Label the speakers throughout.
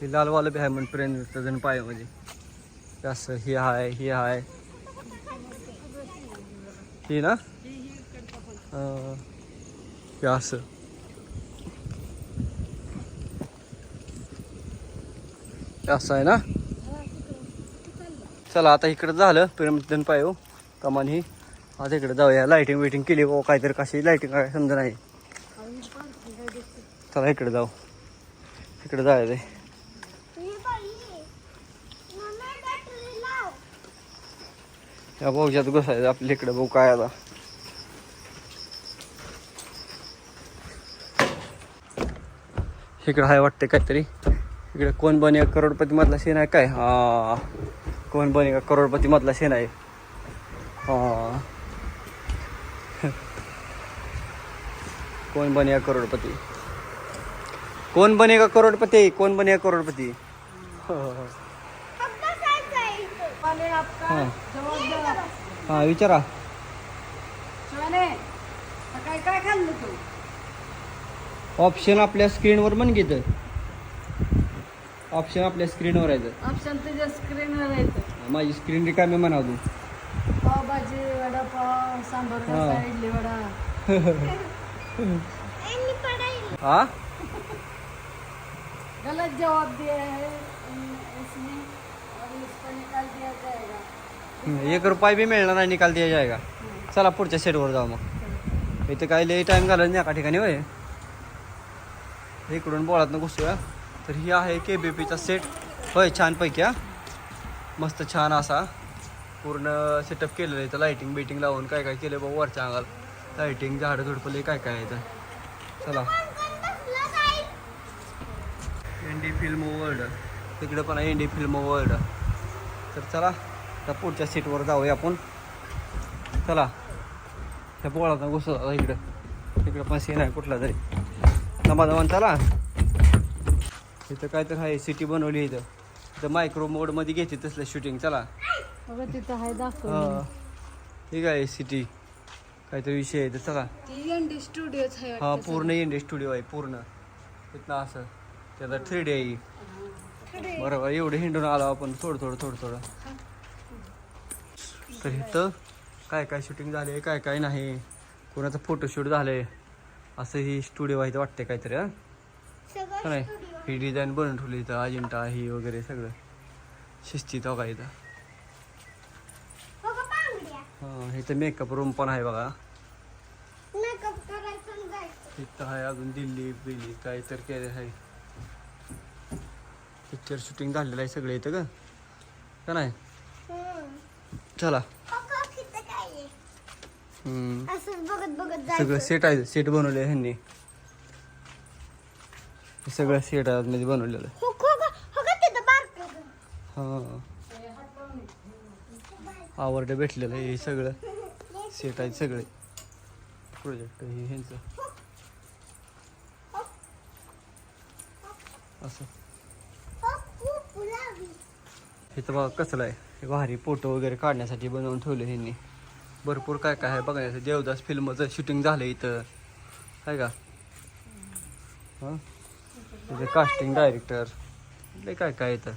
Speaker 1: हे लालवालं बी आहे म्हण पर्यंत जण पाय म्हणजे असं हे आहे हे आहे हे ना? हे असं. असं आहे ना? चला आता इकडं झालं पिरमिडन पाय हो. कमान ही. आता इकडे जाऊया. लाईटिंग वेटिंग केली हो काहीतरी कशी लाईटिंग काय समजा नाही. चला इकडे जाऊ. इकडे जायचं या भाऊच्यात घुसायचं आपल्या इकडे भाऊ काय आता इकडं हाय वाटते काहीतरी. इकडे कोण बने करोडपती मधला शेण आहे काय? हा. कोण बने का करोडपती मधला शेण आहे. हा. कोण बने करोडपती? कोण बनेगा करोडपती? कोण बनेगा करोडपती? हो, विचारा.
Speaker 2: सोने सकाळी काय खाल्लं तू?
Speaker 1: ऑप्शन आपल्या स्क्रीनवर पण घेतं ऑप्शन आपल्या स्क्रीनवर आहे
Speaker 2: ऑप्शन तुझ्या स्क्रीनवर येतं
Speaker 1: माझी स्क्रीन रिकामी म्हणा तू.
Speaker 2: पावभाजी वडापाव सांबार
Speaker 1: हाँ.
Speaker 2: रस्सा इडली वडा.
Speaker 1: हा?
Speaker 2: गलत जवाब दिया है इसने
Speaker 1: एक रुपया बी मिळणार नाही निकाल दिया जायगा. चला पुढच्या सेटवर जाऊ मग. इथे काय लई टाइम घालत नाही एका ठिकाणी होय. इकडून बोळात घुसूया. तर ही आहे के बी पीचा सेट होय छानपैकी हा. मस्त छान असा. पूर्ण सेटअप केलेलं आहे इथं. लाईटिंग बिटिंग लावून काय काय केलं बघ वरच्या अंगाला. लाईटिंग झाडं झुडपले काय काय आहे इथं. चला. इंडी फिल्म वर्ल्ड तिकडे पण आहे डी फिल्म वर्ल्ड तर चला त्या पुढच्या सीटवर जाऊया आपण. चला त्या पोळात घुसत आता इकडं. इकडं पण सीन आहे कुठला तरी. दमा दमान चला. इथं काय तर आहे सिटी बनवली इथं. इथं मायक्रो मोडमध्ये घेते तसलं शूटिंग चला.
Speaker 2: तिथं आहे दाखव
Speaker 1: हा. ठीक आहे सिटी काहीतरी विषय आहे इथं चला.
Speaker 2: एनडी आहे
Speaker 1: हा पूर्ण इंडिया स्टुडिओ आहे पूर्ण. तिथनं असं त्याचा थ्री डे आहे. बरोबर एवढं हिंडून आलो आपण. थोडं थोडं थोडं थोडं. तर इथं काय काय शूटिंग झाले काय काय नाही. कोणाचं फोटोशूट झालंय. असं ही स्टुडिओ आहे इथं वाटते काहीतरी हा नाही ही डिझाईन बनवून ठेवली इथं अजिंठा ही वगैरे सगळं. शिस्तीत हो का इथं? हा इथं मेकअप रूम पण आहे बघा. इथं आहे अजून दिल्ली बिल्ली काय तर केले आहे. पिक्चर शूटिंग झालेलं आहे सगळं इथं का का नाही? चला. हम्म.
Speaker 3: असं बघत बघत
Speaker 1: सगळं सेट आहे सेट बनवले ह्यांनी. हे सगळं सेट आहे मध्ये बनवलेलं
Speaker 3: हो हो ग- हो ग तिथं बारकं ग.
Speaker 1: हा. आवडलं भेटलेलं आहे हे सगळं. सेट आहे सगळे. प्रोजेक्ट हे ह्यांचं. असं
Speaker 3: हो.
Speaker 1: इथं बघा कसलं आहे. हे भारी फोटो वगैरे काढण्यासाठी बनवून ठेवलं ह्यांनी. भरपूर काय काय आहे बघण्याचं. देवदास फिल्मचं शूटिंग झालं इथं. आहे का? हां? तिथे कास्टिंग डायरेक्टर लय काय काय इथं.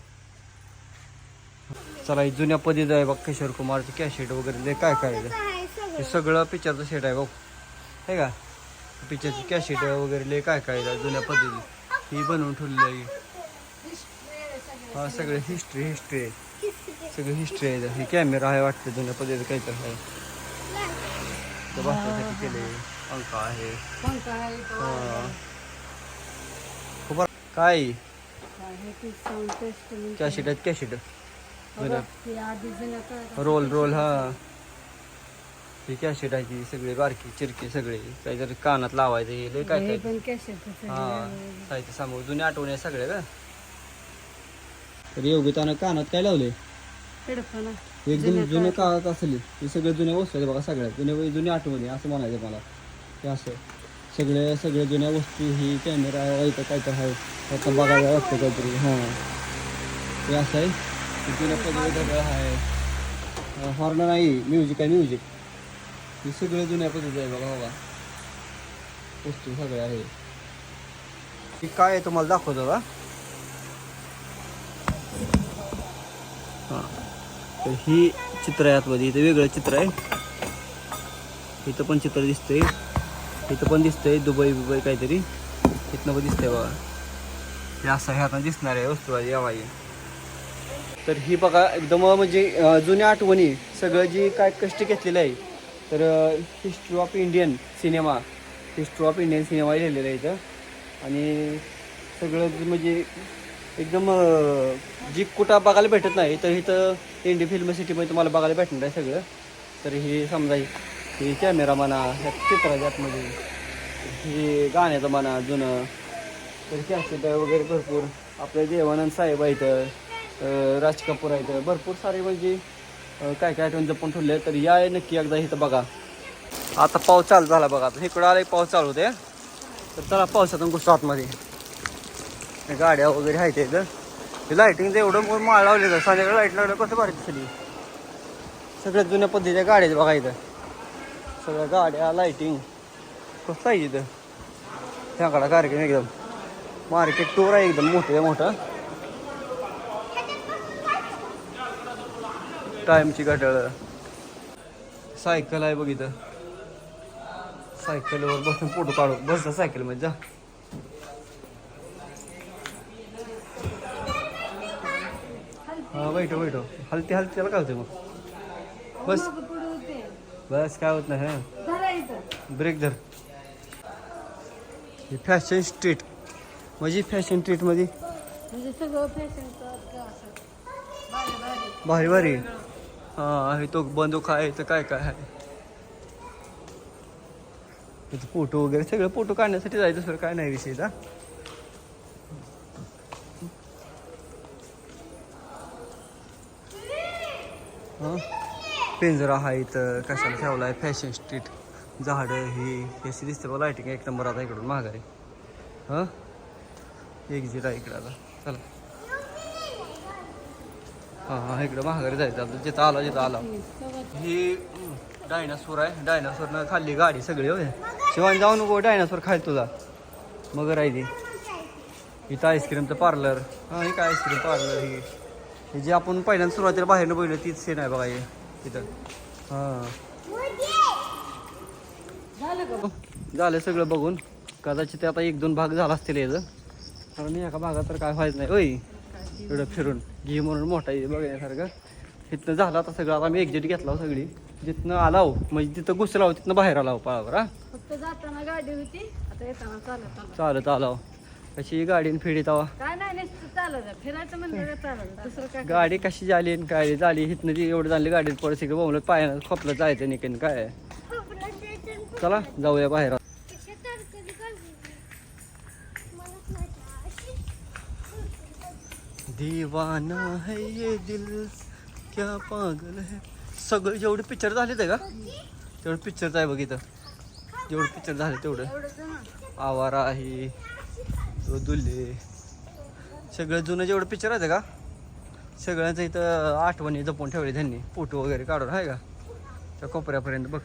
Speaker 1: चला हे जुन्या पद्धत आहे बघ किशोर कुमारचं कॅशेट वगैरे. लय काय काय आहे.
Speaker 3: सगळं.
Speaker 1: हे सगळं पिक्चरचं सेट आहे बघ. आहे का? पिक्चरची कॅशेट वगैरे लय काय काय जुन्या पद्धती ही बनवून ठेवलेली आहे. हा सगळं हिस्ट्री हिस्ट्री आहे सगळं हिस्ट्री आहे. हे कॅमेरा आहे वाटतं जुन्या पद्धतीचं काहीतरी आहे. तर बसण्यासाठी केले. पंखा आहे.
Speaker 2: आहे
Speaker 1: हा. खूप. काय?
Speaker 2: आहे
Speaker 1: कॅशेट आहेत कॅशेट रोल रोल हा. ही कॅशेट आहे ती सगळे बारकी चिरकी सगळे. काहीतरी कानात लावायचं हे लय काय काय? हा. साहित्य सामग्री जुन्या आठवणी सगळे का तर योगितानं कानात काय लावले
Speaker 2: हेडफोन
Speaker 1: एकदम जुने काळात. असले हे सगळे जुन्या वस्तू आहेत बघा सगळ्या जुन्या जुन्या आठवणी असं म्हणायचं मला. हे असं. सगळे सगळे जुन्या वस्तू ही कॅमेरा आहे इथं काय तर आहे. त्याचा बघायला वाटतं काहीतरी. हां. हे असं आहे. जुन्या पद्धती सगळं आहे. हॉर्न नाही म्युझिक आहे म्युझिक हे सगळं जुन्या पद्धती आहे बघा बघा वस्तू सगळ्या आहे. काय आहे तुम्हाला दाखवतो का? हां. तर ही चित्र आहे आतमध्ये. इथं वेगळं चित्र आहे. इथं पण चित्र दिसतंय. इथं पण दिसतंय दुबई बिबई काहीतरी. इथनं पण दिसतंय बघा. हे असं हे आता दिसणार आहे वस्तू आहे यावाई तर ही बघा एकदम म्हणजे जुन्या आठवणी. सगळं जी काय कष्ट घेतलेलं आहे. तर history of Indian cinema history of Indian cinema लिहिलेलं आहे इथं. आणि सगळं म्हणजे एकदम जी कुठं बघायला भेटत नाही तर इथं इंडी फिल्म सिटीमध्ये तुम्हाला बघायला भेटणार आहे सगळं. तर हे समजा हे कॅमेरा म्हणा ह्या चित्राच्या आतमध्ये हे गाण्याचं म्हणा जुनं. तर कॅसेट वगैरे भरपूर आपले देवानंद साहेब आहेत राज कपूर आहेत भरपूर सारे म्हणजे काय काय आठवण जपून ठेवले तर या नक्की एकदा इथं बघा. आता पाऊस चालू झाला बघा आता इकडं आला पाऊस चालू होते तर चला पावसातून गोष्ट आतमध्ये. गाड्या वगैरे आहेत इथं. हे लाईटिंग एवढं मोठं माळ लावले तर संध्याकाळी लाइट लागलं कसं भारी दिसली सगळ्यात जुन्या पद्धतीच्या गाड्या आहेत बघा इथं. सगळ्या गाड्या लायटिंग कसं आहे इथं? त्याकडा कार्यक्रम एकदम. मार्केट टूर आहे एकदम मोठं आहे मोठं. टाईमची घटाळ सायकल आहे बघ इथं. सायकलवर बसून फोटो काढू. बस सायकल म्हणजे जा. बैठो बैठो हलते हलते त्याला काय होते मग. बस. बस काय होत नाही हा. ब्रेक धर. ही फॅशन स्ट्रीट म्हणजे फॅशन स्ट्रीटमध्ये
Speaker 2: भारी भारी.
Speaker 1: हा हे तो बंदूक आहे तर काय काय आहे? फोटो वगैरे सगळं फोटो काढण्यासाठी जायचं सर काय नाही विषय हा पिंजरा आहे इथं कशाला ठेवला आहे फॅशन स्ट्रीट झाडं ही हे अशी दिसते बघा लाईटिंग एक नंबर आता इकडून महागारी हां? एक्झिट आहे इकडं आता. चला. हां हां इकडं महागारी जायचं आता जिथं आला जिथं आला. ही डायनासोर आहे. डायनासोरनं खाल्ली गाडी सगळी होय. शिवाय जाऊ नको. डायनासोर खायला तुझा. मग राहिली इथं आईस्क्रीमचं पार्लर हां एक आईस्क्रीम पार्लर ही हे जे आपण पहिल्यांदा सुरुवातीला बाहेरनं बघितलं तीच सेन आहे बघा हे इथं. हां.
Speaker 2: झालं
Speaker 1: सगळं बघून. कदाचित ते आता एक दोन भाग झाला असतील याचं कारण एका भागात तर काय व्हायचं नाही. होय एवढं फिरून. घे म्हणून मोठा आहे बघण्यासारखं. इथनं झालं आता सगळं. आता मी एक्झिट घेतला हो सगळी. जिथनं आलाव म्हणजे तिथं घुसलाव तिथनं बाहेर आलाव पळावर हा.
Speaker 2: फक्त जाताना गाडी होती आता येताना चालत आलं.
Speaker 1: चालत आलाव कशी गाडीन
Speaker 2: काय नाही नुसतं चालत फिरायचं म्हणलं का चालत दुसरं काय
Speaker 1: गाडी कशी झाली? आणि काय झाली इथनं ती एवढं झाली गाडीत परत सगळं बोंबलं पायानं खोपलं जायचं निकेन काय? चला जाऊया बाहेर. दीवाना है ये दिल क्या पागल है? सगळं जेवढे पिक्चर झाले ते का? तेवढं पिक्चरचं आहे बघ इथं. जेवढं पिक्चर झाले तेवढं.
Speaker 2: एवढंच ना?
Speaker 1: आवारा आहे. दुल्हे. दुल्ले सगळं जुनं जेवढं पिक्चर आहे का सगळ्यांचं इथं आठवणी जपून ठेवली त्यांनी फोटो वगैरे काढून आहे का? त्या कोपऱ्यापर्यंत बघ.